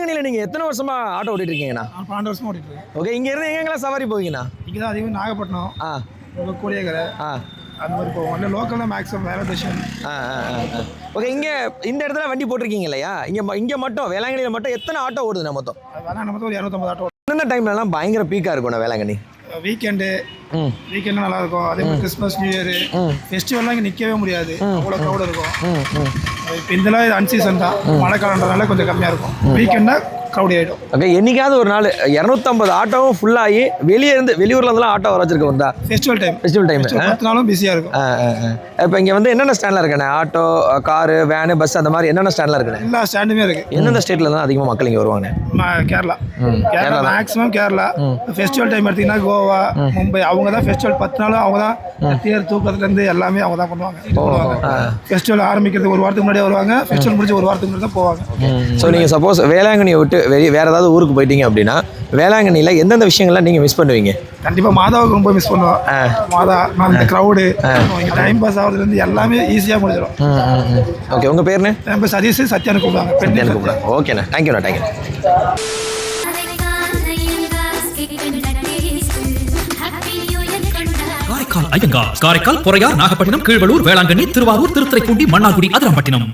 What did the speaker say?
வேளாங்கண்ணியில் நீங்கள் எத்தனை வருஷமா ஆட்டோ ஓட்டிட்டு இருக்கீங்கண்ணா பன்னெண்டு வருஷமா ஓட்டிட்டு இருக்கேன் ஓகே இங்க இருந்து எங்கெங்கெல்லாம் சவாரி போவீங்கண்ணா? இங்கே தான் அதிகம் நாகப்பட்டினம் ஆ. கூடியக்கரை ஆ. அந்த மாதிரி போவோம். இல்லை லோக்கல் தான் மேக்ஸிமம் வேலை ஸ்டேஷன் ஆ ஓகே இங்கே இந்த இடத்துல வண்டி போட்டிருக்கீங்க இல்லையா? இங்கே இங்கே மட்டும் வேளாங்கண்ணியில் மட்டும் எத்தனை ஆட்டோ ஓடுதுண்ணா மொத்தம்? வேணா நம்ம ஒரு இரநூத்தம்பது ஆட்டோ என்னென்ன டைம்லலாம் பயங்கர பீக்காக இருக்கும்ண்ணா வேளாங்கண்ணி? வீக்கெண்டு வீக்கெண்டு நல்லா இருக்கும் அதே மாதிரி கிறிஸ்மஸ் நியூ இயர். ஃபெஸ்டிவல்லாம் இங்கே நிற்கவே முடியாது. அவ்வளோ க்ரௌட் இருக்கும். இப்போ இதெல்லாம் இது அன்சீசன் தான். மழை காலன்றதுனால கொஞ்சம் கம்மியாக இருக்கும். வீக்கெண்டா க்ரௌடி ஆகிடும் ஓகே என்னைக்காவது ஒரு நாள் இரநூத்தம்பது ஆட்டோவும் ஃபுல்லாகி வெளியே இருந்து வெளியூர்ல இருந்தெல்லாம் ஆட்டோ வர வச்சிருக்க வந்தா ஃபெஸ்டிவல் டைம் ஃபெஸ்டிவல் டைம் பத்து நாளும் பிஸியாக இருக்கும். இப்போ இங்கே வந்து என்னென்ன ஸ்டாண்டில் இருக்குண்ணே? ஆட்டோ காரு வேனு பஸ் அந்த மாதிரி என்னென்ன ஸ்டாண்டில் இருக்குண்ணே? எல்லா ஸ்டாண்டுமே இருக்கு. எந்தெந்த ஸ்டேட்டில் தான் அதிகமாக மக்கள் இங்கே வருவாங்க ம- Kerala. Kerala. Maximum Kerala. Festival time எடுத்தீங்கன்னா கோவா மும்பை அவங்க தான் ஃபெஸ்டிவல் பத்து நாளும் அவங்க தான் தேர் தூக்கத்துலேருந்து எல்லாமே அவங்க தான் பண்ணுவாங்க. ஃபெஸ்டிவல் ஆரம்பிக்கிறதுக்கு ஒரு வாரத்துக்கு முன்னாடியே வருவாங்க. ஃபெஸ்டிவல் முடிஞ்சு ஒரு வாரத்துக்கு முன்னாடி தான் போவாங்க. ஸோ நீங்கள் சப்போஸ் வேளாங்கண்ணியை விட்டு வெளி வேறு ஏதாவது ஊருக்கு போயிட்டீங்க அப்படின்னா வேளாங்கண்ணியில் எந்தெந்த விஷயங்கள்லாம் நீங்கள் மிஸ் பண்ணுவீங்க? கண்டிப்பாக மாதாவுக்கு ரொம்ப மிஸ் பண்ணுவோம். மாதா நான் இந்த க்ரௌடு டைம் பாஸ் ஆகுறதுலேருந்து எல்லாமே ஈஸியாக முடிஞ்சிடும். ஓகே உங்கள் பேருண்ணே என் பேர் சதீஷ் சத்யானு கூப்பிடுவாங்க. பெண் எனக்கு கூப்பிடுறேன் ஓகேண்ணா தேங்க்யூண்ணா தேங்க்யூ காரைக்கால் ஐயங்கார் காரைக்கால் பொறையார் நாகப்பட்டினம் கீழ்வளூர் வேளாங்கண்ணி திருவாரூர் திருத்துறைப்பூண்டி மன்னார்குடி அதிரம்பட்டினம்.